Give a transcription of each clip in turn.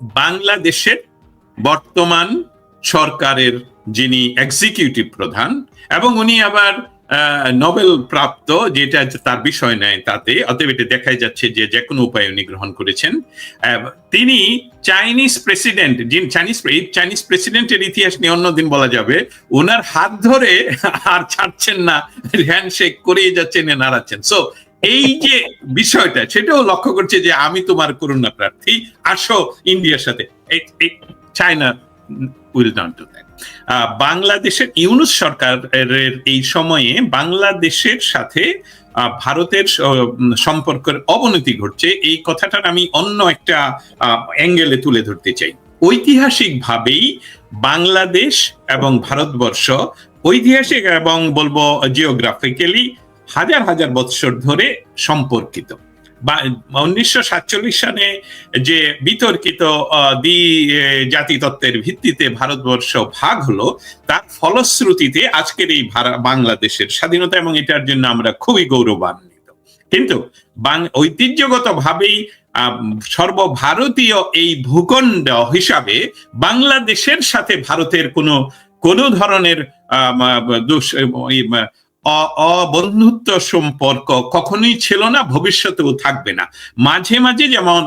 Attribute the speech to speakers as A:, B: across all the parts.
A: বাংলাদেশের বর্তমান সরকারের যিনি এক্সিকিউটিভ প্রধান এবং উনি আবার নোবেল প্রাপ্ত, যেটা তার বিষয় নেয় তাতে, অতএব এটা দেখাই যাচ্ছে যে যে কোনো উপায় উনি গ্রহণ করেছেন। তিনি চাইনিজ প্রেসিডেন্ট, যিনি চাইনিজ চাইনিজ প্রেসিডেন্টের ইতিহাস নিয়ে অন্যদিন বলা যাবে ওনার হাত ধরে আর ছাড়ছেন না, হ্যান্ডশেক করেই যাচ্ছেন নাড়াচ্ছেন। সো এই যে বিষয়টা, সেটাও লক্ষ্য করছে যে আমি তোমার করুণা প্রার্থী। আসো ইন্ডিয়ার সাথে। চায়না উইল নট দ্যাট বাংলাদেশের ইউনুস সরকারের এই সময়ে বাংলাদেশের সাথে ভারতের সম্পর্কের অবনতি ঘটছে। এই কথাটার আমি অন্য একটা অ্যাঙ্গেলে তুলে ধরতে চাই। ঐতিহাসিকভাবেই বাংলাদেশ এবং ভারতবর্ষ ঐতিহাসিক এবং বলব জিওগ্রাফিক্যালি হাজার হাজার বৎসর ধরে সম্পর্কিত। বা উনিশশো সাতচল্লিশ সালে যে বিতর্কিত দ্বি এ, জাতি তত্ত্বের ভিত্তিতে ভারতবর্ষ ভাগ হলো তার ফলশ্রুতিতে আজকের এই বাংলাদেশের স্বাধীনতা এবং এটার জন্য আমরা খুবই গৌরবান্বিত। কিন্তু ঐতিহ্যগতভাবেই সর্বভারতীয় এই ভূখণ্ড হিসাবে বাংলাদেশের সাথে ভারতের কোনো কোনো ধরনের অবন্ধুত্ব সম্পর্ক কখনোই ছিল না, ভবিষ্যতেও থাকবে না। মাঝে মাঝে যেমন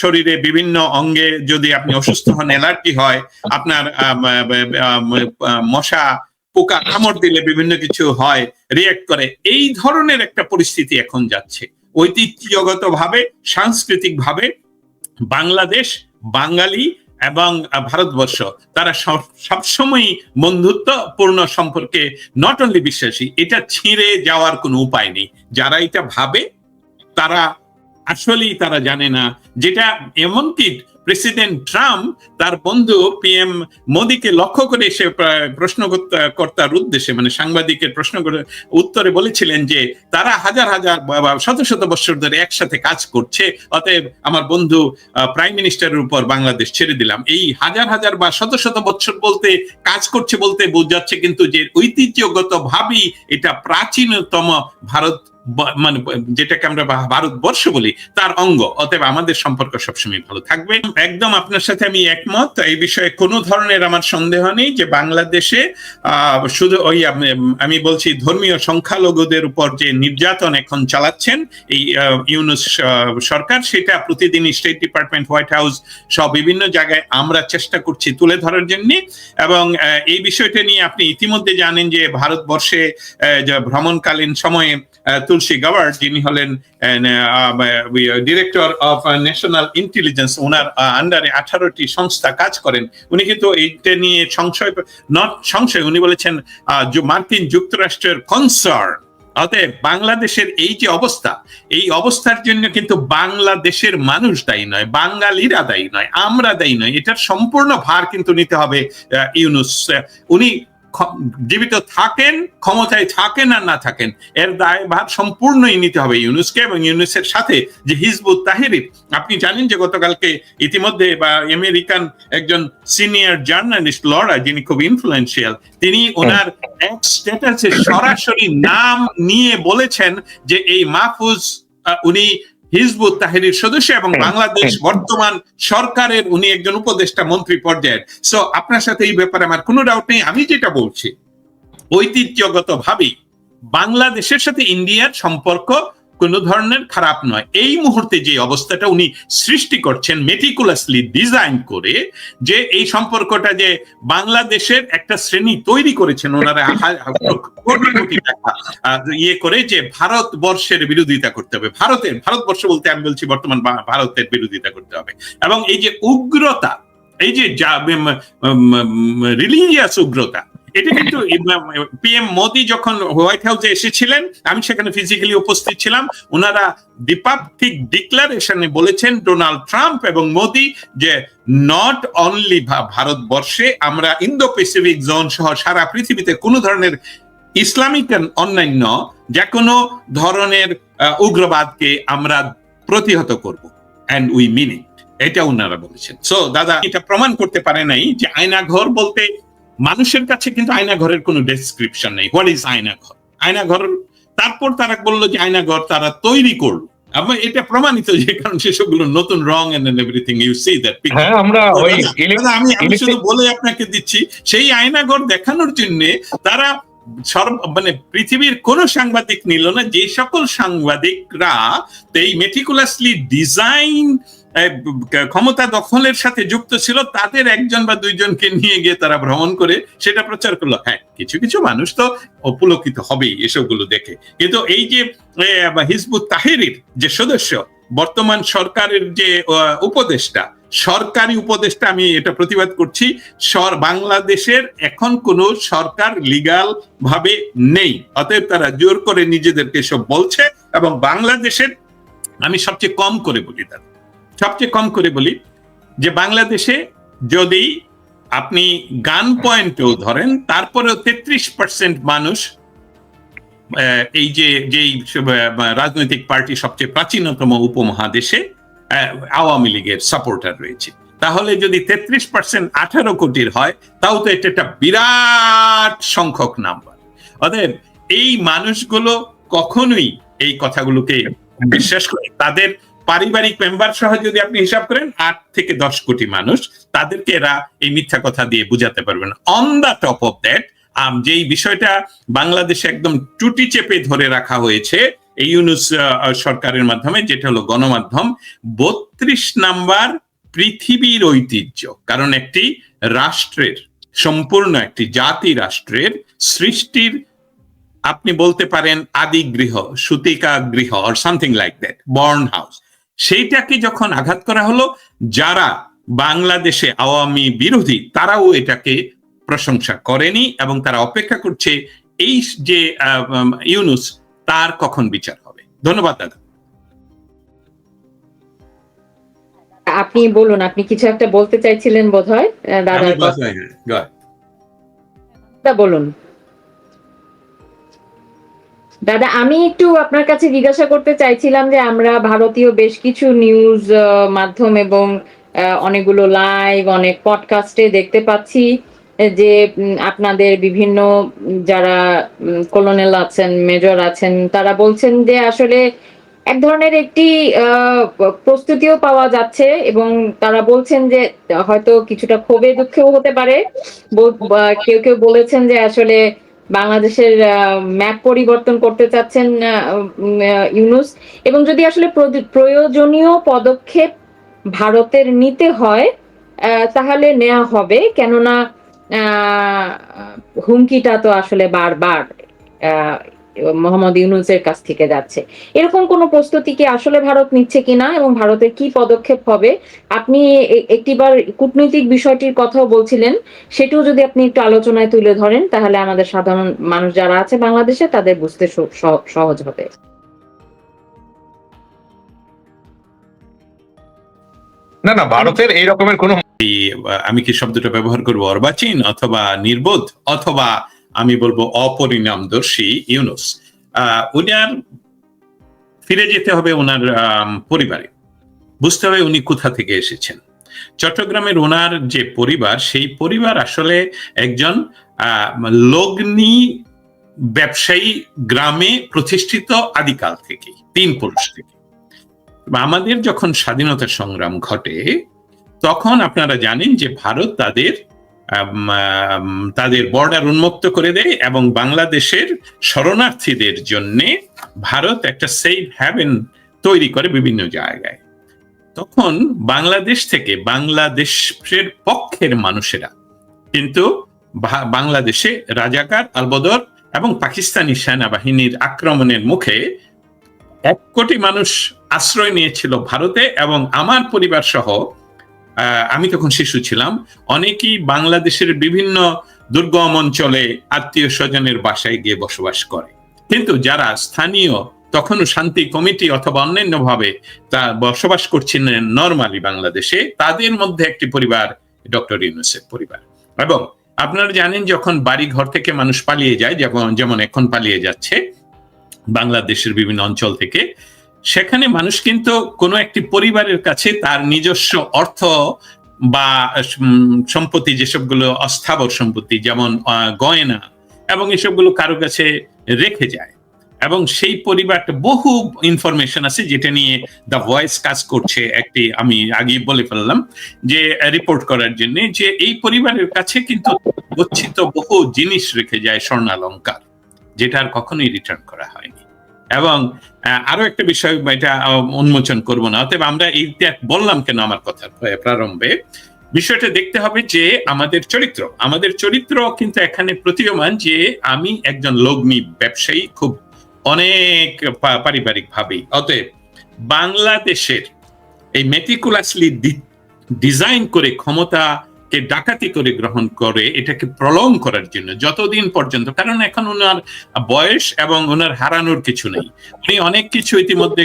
A: শরীরে বিভিন্ন অঙ্গে যদি আপনি অসুস্থ হন, অ্যালার্জি হয়, আপনার মশা, পোকা, কামড় দিলে বিভিন্ন কিছু হয় রিয়েক্ট করে, এই ধরনের একটা পরিস্থিতি এখন যাচ্ছে। ঐতিহ্যগত ভাবে সাংস্কৃতিক ভাবে বাংলাদেশ, বাঙালি এবং ভারতবর্ষ, তারা সব- সবসময়ই বন্ধুত্বপূর্ণ সম্পর্কে নট অনলি বিশ্বাসী, এটা ছিঁড়ে যাওয়ার কোনো উপায় নেই। যারা এটা ভাবে, তারা আসলেই তারা জানে না। যেটা এমনকি প্রেসিডেন্ট ট্রাম্প তার বন্ধু পিএম মোদিকে লক্ষ্য করে সে প্রশ্নকর্তা- কর্তার উদ্দেশ্যে মানে সাংবাদিকের প্রশ্ন উত্তরে বলেছিলেন যে, তারা হাজার হাজার শত শত বছর ধরে একসাথে কাজ করছে, অতএব আমার বন্ধু প্রাইম মিনিস্টারের উপর বাংলাদেশ ছেড়ে দিলাম। এই হাজার হাজার বা, শত শত বছর বলতে, কাজ করছে বলতে বোঝাচ্ছে কিন্তু যে, ঐতিহ্যগত ভাবেই এটা প্রাচীনতম ভারত মানে যেটাকে আমরা ভারতবর্ষ বলি, তার অঙ্গ। অতএব আমাদের সম্পর্ক সবসময় ভালো থাকবে। একদম আপনার সাথে আমি একমত। এই বিষয়ে কোনো ধরনের আমার সন্দেহ নেই যে বাংলাদেশে শুধু ওই আমি- বলছি ধর্মীয় সংখ্যালঘুদের উপর যে নির্যাতন এখন চালাচ্ছেন, এই ইউনুস সরকার, সেটা প্রতিদিন স্টেট ডিপার্টমেন্ট হোয়াইট হাউস সব বিভিন্ন জায়গায় আমরা চেষ্টা করছি তুলে ধরার জন্য এবং এই বিষয়টা নিয়ে আপনি ইতিমধ্যে জানেন যে ভারতবর্ষে ভ্রমণকালীন সময়ে তুলসী গাওয়ার যিনি হলেন ডিরেক্টর অফ ন্যাশনাল ইন্টেলিজেন্স ওনার আন্ডারে আঠারোটি সংস্থা কাজ করেন। উনি কিন্তু এইটা নিয়ে সংশয় নট সংশয়, উনি বলেছেন মার্কিন যুক্তরাষ্ট্রের কনসার্ন অতএব বাংলাদেশের এই যে অবস্থা, এই অবস্থার জন্য কিন্তু বাংলাদেশের মানুষ দায়ী নয়, বাঙালিরা দায়ী নয়, আমরা দায়ী নয়। এটার সম্পূর্ণ ভার কিন্তু নিতে হবে ইউনুস। উনি জীবিত থাকেন ক্ষমতায় থাকেন আর না থাকেন এর দায়ভার সম্পূর্ণই নিতে হবে ইউনুসকে এবং ইউনুসের সাথে যে হিজবুত তাহিরির আপনি জানেন যে গতকালকে ইতিমধ্যে বা আমেরিকান একজন সিনিয়র জার্নালিস্ট লড়া যিনি খুব ইনফ্লুয়েন্সিয়াল তিনি ওনার এক স্ট্যাটাসে সরাসরি নাম নিয়ে বলেছেন যে এই মাহফুজ উনি হিজবুত তাহিনীর সদস্য এবং বাংলাদেশ বর্তমান সরকারের উনি একজন উপদেষ্টা মন্ত্রী পর্যায়ের। সো আপনার সাথে এই ব্যাপারে আমার কোনো ডাউট নেই। আমি যেটা বলছি ঐতিহ্যগত ভাবেই বাংলাদেশের সাথে ইন্ডিয়ার সম্পর্ক কোনো ধরনের খারাপ নয়। এই মুহূর্তে যে অবস্থাটা উনি সৃষ্টি করছেন মেটিকুলাসলি ডিজাইন করে, যে এই সম্পর্কটা যে বাংলাদেশের একটা শ্রেণি তৈরি করেছেন, ওনারা ইয়ে করে যে ভারতবর্ষের বিরোধিতা করতে হবে। ভারতের, ভারতবর্ষ বলতে আমি বলছি বর্তমান ভারতের বিরোধিতা করতে হবে। এবং এই যে উগ্রতা, এই যে রিলিজিয়াস উগ্রতা এটা কিন্তু পিএম মোদি যখন হোয়াইট হাউসে এসেছিলেন, আমি সেখানে ফিজিক্যালি উপস্থিত ছিলাম। ওনারা দ্বিপাক্ষিক ডিক্লারেশনে বলেছেন ডোনাল্ড ট্রাম্প এবং মোদি যে নট অনলি ভারতবর্ষে, আমরা ইন্দো প্যাসিফিক জোন সহ সারা পৃথিবীতে কোনো ধরনের ইসলামিক অন্যান্য যে কোনো ধরনের উগ্রবাদকে আমরা প্রতিহত করব। অ্যান্ড উই মিন ইট এটা ওনারা বলেছেন। সো দাদা, এটা প্রমাণ করতে পারে নাই যে আয়না ঘর বলতে মানুষের কাছে কিন্তু আয়না ঘরের কোনো ডেসক্রিপশন নেই। হোয়াট ইজ আয়না ঘর আয়না ঘর তারপর তারা বলল যে আয়না ঘর তারা তৈরি করল। আমার এটা প্রমাণিত যে কারণ সেসবগুলো নতুন রং and everything you see that
B: হ্যাঁ আমরা ওই
A: আমি আমি শুধু বলে আপনাকে দিচ্ছি সেই আয়নাগর দেখানোর জন্য তারা সর্ব মানে পৃথিবীর কোন সাংবাদিক নিল না যে সকল সাংবাদিকরা এই মেটিকুলাসলি ডিজাইন ক্ষমতা দখলের সাথে যুক্ত ছিল, তাদের একজন বা দুইজনকে নিয়ে গিয়ে তারা ভ্রমণ করে সেটা প্রচার করল। হ্যাঁ কিছু কিছু মানুষ তো অপুলকিত হবেই এসবগুলো দেখে। কিন্তু এই যে হিজবুত তাহেরির যে সদস্য, বর্তমান সরকারের যে উপদেষ্টা, সরকারি উপদেষ্টা, আমি এটা প্রতিবাদ করছি বাংলাদেশের এখন কোনো সরকার লিগাল ভাবে নেই। অতএব তারা জোর করে নিজেদেরকে সব বলছে এবং বাংলাদেশের, আমি সবচেয়ে কম করে বলি তাদের। সবচেয়ে কম করে বলি যে বাংলাদেশে যদি আপনি গান পয়েন্টেও ধরেন, তারপরেও তেত্রিশ পার্সেন্ট মানুষ এই যে, যেই রাজনৈতিক পার্টি সবচেয়ে প্রাচীনতম উপমহাদেশে আওয়ামী লীগের সাপোর্টার রয়েছে। তাহলে যদি তেত্রিশ পার্সেন্ট আঠারো কোটির হয়, তাও তো এটা একটা বিরাট সংখ্যক নাম্বার অতএব এই মানুষগুলো কখনোই এই কথাগুলোকে বিশ্বাস করে, তাদের পারিবারিক মেম্বার সহ যদি আপনি হিসাব করেন, আট থেকে দশ কোটি মানুষ, তাদেরকে এরা এই মিথ্যা কথা দিয়ে বুঝাতে পারবেন on the top of that যেই বিষয়টা বাংলাদেশে একদম টুটি চেপে ধরে রাখা হয়েছে, এই ইউনুস সরকারের মাধ্যমে, যেটা হলো গণমাধ্যম, বত্রিশ নাম্বার পৃথিবীর ঐতিহ্য। কারণ একটি রাষ্ট্রের, সম্পূর্ণ একটি জাতি রাষ্ট্রের সৃষ্টির, আপনি বলতে পারেন আদি গৃহ সুতিকা গৃহ or something like that born house. সেইটাকে যখন আঘাত করা হলো যারা বাংলাদেশে আওয়ামী বিরোধী তারাও এটাকে প্রশংসা করেনি এবং তারা অপেক্ষা করছে এই যে ইউনুস তার কখন বিচার হবে। ধন্যবাদ দাদা।
C: আপনি বলুন আপনি কিছু একটা বলতে চাইছিলেন
A: বলতে- হ্যাঁ, go ahead.
C: বলুন। দাদা, আমি একটু আপনার কাছে জিজ্ঞাসা করতে চাইছিলাম যে আমরা ভারতীয় বেশ কিছু নিউজ মাধ্যম এবং অনেকগুলো লাইভ অনেক পডকাস্টে দেখতে পাচ্ছি, যে আপনাদের বিভিন্ন, যারা কলোনেল আছেন মেজর আছেন, তারা বলছেন যে আসলে এক ধরনের একটি প্রস্তুতিও পাওয়া যাচ্ছে এবং তারা বলছেন যে হয়তো কিছুটা ক্ষোভে দুঃখেও হতে পারে। কেউ কেউ বলেছেন যে আসলে বাংলাদেশের ম্যাপ পরিবর্তন করতে চাচ্ছেন ইউনুস। এবং যদি আসলে প্রয়োজনীয় পদক্ষেপ ভারতের নিতে হয় তাহলে নেওয়া হবে। কেননা হুমকিটা তো আসলে বারবার মোহাম্মদ ইউনুসের কাছ থেকে যাচ্ছে। এরকম কোনো প্রস্তুতি কি আসলে ভারত নিচ্ছে কিনা এবং ভারতের কি পদক্ষেপ হবে? আপনি একটিবার কূটনৈতিক বিষয়টির কথাও বলছিলেন সেটিও যদি আপনি একটু আলোচনায় তুলে ধরেন তাহলে আমাদের সাধারণ মানুষ যারা আছে বাংলাদেশে তাদের বুঝতে সহ- সহ- সহজ হবে।
B: না না ভারতের এই রকমের কোনো
A: আমি কি শব্দটা ব্যবহার করব অর্বাচীন অথবা নির্বোধ অথবা আমি বলব অপরিণামদর্শী ইউনুস। উনার ফিরে যেতে হবে ওনার পরিবারে। বুঝতে হবে উনি কোথা থেকে এসেছেন। চট্টগ্রামের ওনার যে পরিবার, সেই পরিবার আসলে একজন লগ্নি ব্যবসায়ী গ্রামে প্রতিষ্ঠিত আদিকাল থেকে তিন পুরুষ থেকে। আমাদের যখন স্বাধীনতা সংগ্রাম ঘটে, তখন আপনারা জানেন যে ভারত তাদের তাদের বর্ডার উন্মুক্ত করে দেয় এবং বাংলাদেশের শরণার্থীদের জন্য ভারত একটা সেফ হ্যাভেন তৈরি করে বিভিন্ন জায়গায়। তখন বাংলাদেশ থেকে বাংলাদেশের পক্ষের মানুষেরা কিন্তু বাংলাদেশে রাজাকার আলবদর এবং পাকিস্তানি সেনাবাহিনীর আক্রমণের মুখে এক কোটি মানুষ আশ্রয় নিয়েছিল ভারতে এবং আমার পরিবার সহ আমি তখন শিশু ছিলাম। অনেকেই বাংলাদেশের বিভিন্ন দুর্গম অঞ্চলে আত্মীয় স্বজনের বাসায় গিয়ে বসবাস করে। কিন্তু যারা স্থানীয়, তখনও শান্তি কমিটি অথবা অন্যান্য ভাবে তা বসবাস করছিলেন নর্মালি বাংলাদেশে, তাদের মধ্যে একটি পরিবার ডক্টর ইউনুসের পরিবার। এবং আপনারা জানেন যখন বাড়ি ঘর থেকে মানুষ পালিয়ে যায়, যেমন যেমন এখন পালিয়ে যাচ্ছে, বাংলাদেশের বিভিন্ন অঞ্চল থেকে সেখানে মানুষ কিন্তু কোনো একটি পরিবারের কাছে তার নিজস্ব অর্থ বা সম্পত্তি, যেসবগুলো অস্থাবর সম্পত্তি, যেমন গয়না এবং এসবগুলো কারও কাছে রেখে যায়। এবং সেই পরিবারটা বহু ইনফরমেশন আছে যেটা নিয়ে দ্য ভয়েস কাজ করছে একটি, আমি আগে বলে ফেললাম, যে রিপোর্ট করার জন্য যে, এই পরিবারের কাছে কিন্তু গচ্ছিত বহু জিনিস রেখে যায় স্বর্ণালঙ্কার, যেটা আর কখনোই রিটার্ন করা হয়নি। এবং আরও একটা বিষয় এটা উন্মোচন করব না। অতএব আমরা এইটা বললাম কেন আমার কথা প্রারম্ভে? বিষয়টা দেখতে হবে যে আমাদের চরিত্র আমাদের চরিত্র কিন্তু এখানে প্রতীয়মান যে আমি একজন লগ্নি ব্যবসায়ী খুব অনেক পারিবারিক ভাবেই অতএব বাংলাদেশের এই মেটিকুলাসলি ডিজাইন করে ক্ষমতাকে ডাকাতি করে গ্রহণ করে, এটাকে প্রলং করার জন্য যতদিন পর্যন্ত, কারণ এখন ওনার বয়স এবং ওনার হারানোর কিছু নেই। উনি অনেক কিছু ইতিমধ্যে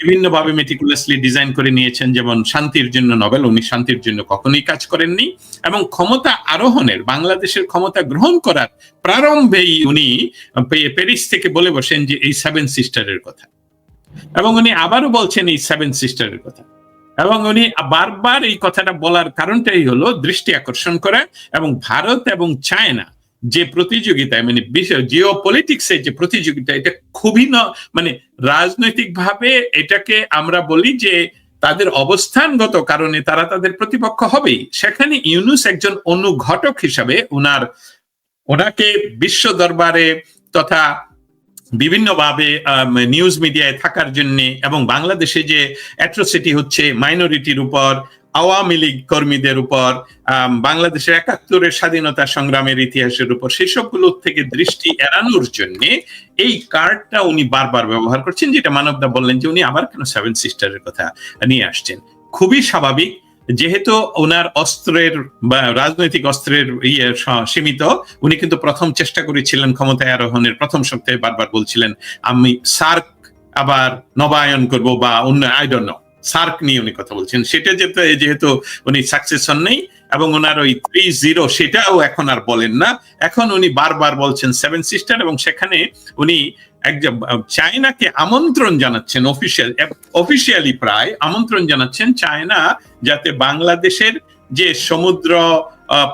A: বিভিন্ন ভাবে মেটিকুলাসলি ডিজাইন করে নিয়েছেন, যেমন শান্তির জন্য নোবেল উনি শান্তির জন্য কখনোই কাজ করেননি। এবং ক্ষমতা আরোহণের, বাংলাদেশের ক্ষমতা গ্রহণ করার প্রারম্ভেই উনি প্যারিস থেকে বলে বসেন যে এই সেভেন সিস্টারের কথা। এবং উনি আবারও বলছেন এই সেভেন সিস্টারের কথা। এবং উনি বারবার এই কথাটা বলার কারণটাই হলো দৃষ্টি আকর্ষণ করা এবং ভারত এবং চায়না যে প্রতিযোগিতায় মানে বিশেষ জিও পলিটিক্সের যে প্রতিযোগিতা, এটা খুবই ন- মানে রাজনৈতিকভাবে এটাকে আমরা বলি যে তাদের অবস্থানগত কারণে তারা তাদের প্রতিপক্ষ হবেই। সেখানে ইউনুস একজন অনুঘটক হিসাবে ওনার ওনাকে বিশ্ব দরবারে তথা বিভিন্নভাবে নিউজ মিডিয়ায় থাকার জন্য এবং বাংলাদেশে যে অ্যাট্রোসিটি হচ্ছে মাইনরিটির উপর, আওয়ামী লীগ কর্মীদের উপর বাংলাদেশের একাত্তরের স্বাধীনতা সংগ্রামের ইতিহাসের উপর, সেসবগুলোর থেকে দৃষ্টি এড়ানোর জন্য এই কার্ডটা উনি বারবার ব্যবহার করছেন, যেটা মানবদা বললেন যে উনি আবার কেন সেভেন সিস্টারের কথা নিয়ে আসছেন। খুবই স্বাভাবিক যেহেতু ওনার অস্ত্রের বা রাজনৈতিক অস্ত্রের ইয়ে সীমিত, উনি কিন্তু প্রথম চেষ্টা করেছিলেন ক্ষমতায় আরোহণের, প্রথম সপ্তাহে বারবার বলছিলেন, আমি সার্ক আবার নবায়ন করব বা অন্য আই ডোন্ট নো সার্ক নিয়ে উনি কথা বলছেন। সেটা যেহেতু উনি সাকসেস হন নেই এবং ওনার ওই থ্রি জিরো সেটাও এখন আর বলেন না। এখন উনি বারবার বলছেন সেভেন সিস্টার এবং সেখানে উনি একজন চায়নাকে আমন্ত্রণ জানাচ্ছেন অফিসিয়াল অফিসিয়ালি প্রায় আমন্ত্রণ জানাচ্ছেন চায়না যাতে বাংলাদেশের যে সমুদ্র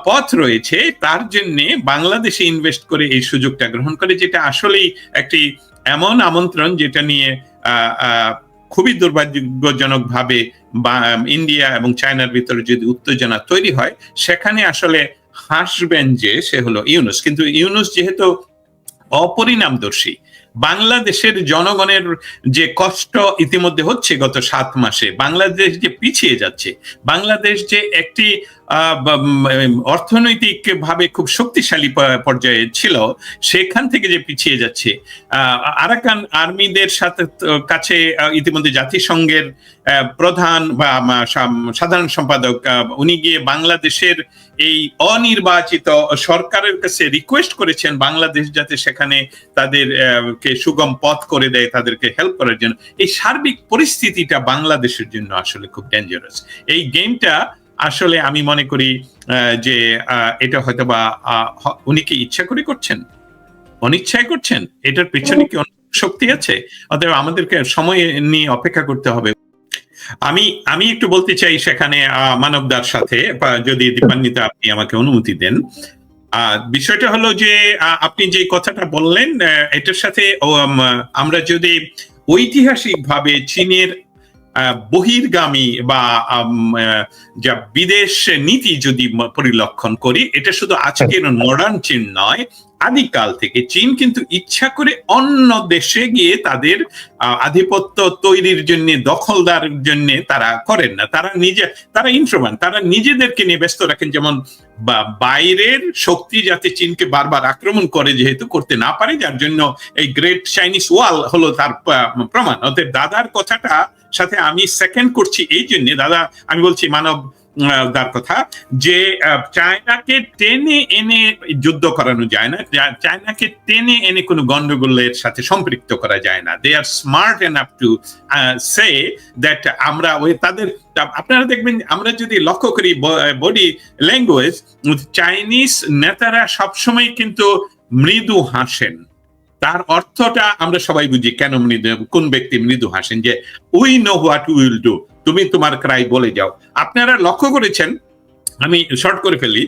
A: পথ রয়েছে তার জন্য বাংলাদেশে ইনভেস্ট করে এই সুযোগটা গ্রহণ করে যেটা আসলেই একটি এমন আমন্ত্রণ যেটা নিয়ে আহ, খুবই দুর্ভাগ্যজনকভাবে ইন্ডিয়া এবং চায়নার ভিতরে যদি উত্তেজনা তৈরি হয়, সেখানে আসলে হাসবেন যে সে হলো ইউনুস। কিন্তু ইউনুস যেহেতু অপরিণামদর্শী, বাংলাদেশের জনগণের যে কষ্ট ইতিমধ্যে হচ্ছে গত সাত মাসে, বাংলাদেশ যে পিছিয়ে যাচ্ছে, বাংলাদেশ যে একটি অর্থনৈতিক ভাবে খুব শক্তিশালী পর্যায়ে ছিল, সেখান থেকে যে পিছিয়ে যাচ্ছে আরাকান আর্মিদের সাথে কাছে ইতিমধ্যে জাতিসংঘের প্রধান বা সাধারণ সম্পাদক উনি গিয়ে বাংলাদেশের এই অনির্বাচিত সরকারের কাছে রিকোয়েস্ট করেছেন, বাংলাদেশ যাতে সেখানে তাদের কে সুগম পথ করে দেয়, তাদেরকে হেল্প করার জন্য। এই সার্বিক পরিস্থিতিটা বাংলাদেশের জন্য আসলে খুব ডেঞ্জারাস এই গেমটা আসলে আমি মনে করি যে এটা হয়তো বা উনি কি ইচ্ছা করে করছেন? অনিচ্ছায় করছেন? এটার পিছনে কি শক্তি আছে? অতএব আমাদেরকে সময় নিয়ে অপেক্ষা করতে হবে। আমি আমি একটু বলতে চাই সেখানে মানবদার সাথে যদি দীপান্বিতা আপনি আমাকে অনুমতি দেন। বিষয়টা হলো যে আপনি যে কথাটা বললেন এটার সাথে আমরা যদি ঐতিহাসিক ভাবে চীনের বহির্গামী বা যা বিদেশ নীতি যদি পরিলক্ষণ করি এটা শুধু আজকের মডার্ন চীন নয় আদিকাল থেকে চীন কিন্তু ইচ্ছা করে অন্য দেশে গিয়ে তাদের আধিপত্য তৈরির জন্য, দখলদার জন্য তারা করেন না। তারা নিজে, তারা ইন্ট্রোমান তারা নিজেদেরকে নিয়ে ব্যস্ত রাখেন। যেমন বাইরের শক্তি যাতে চীনকে বারবার আক্রমণ করে যেহেতু করতে না পারে, যার জন্য এই গ্রেট চাইনিজ ওয়াল হলো তার প্রমাণ। অতএব দাদার কথাটা সাথে আমি সেকেন্ড করছি এই জন্য। দাদা, আমি বলছি মানব দার কথা যে চায়নাকে টেনে এনে যুদ্ধ করানো যায় না চায়নাকে টেনে এনে কোনো গন্ডগোলের সাথে সম্পৃক্ত করা যায় না। They are smart enough to say that আমরা ওই তাদের, আপনারা দেখবেন আমরা যদি লক্ষ্য করি বডি ল্যাঙ্গুয়েজ চাইনিজ নেতারা সবসময় কিন্তু মৃদু হাসেন। তার অর্থটা আমরা সবাই বুঝি কেন মৃদু, কোন ব্যক্তি মৃদু হাসেন যে we know what will do তুমি তোমার ক্রাই বলে যাও। আপনারা লক্ষ্য করেছেন আমি শর্ট করে ফেলি।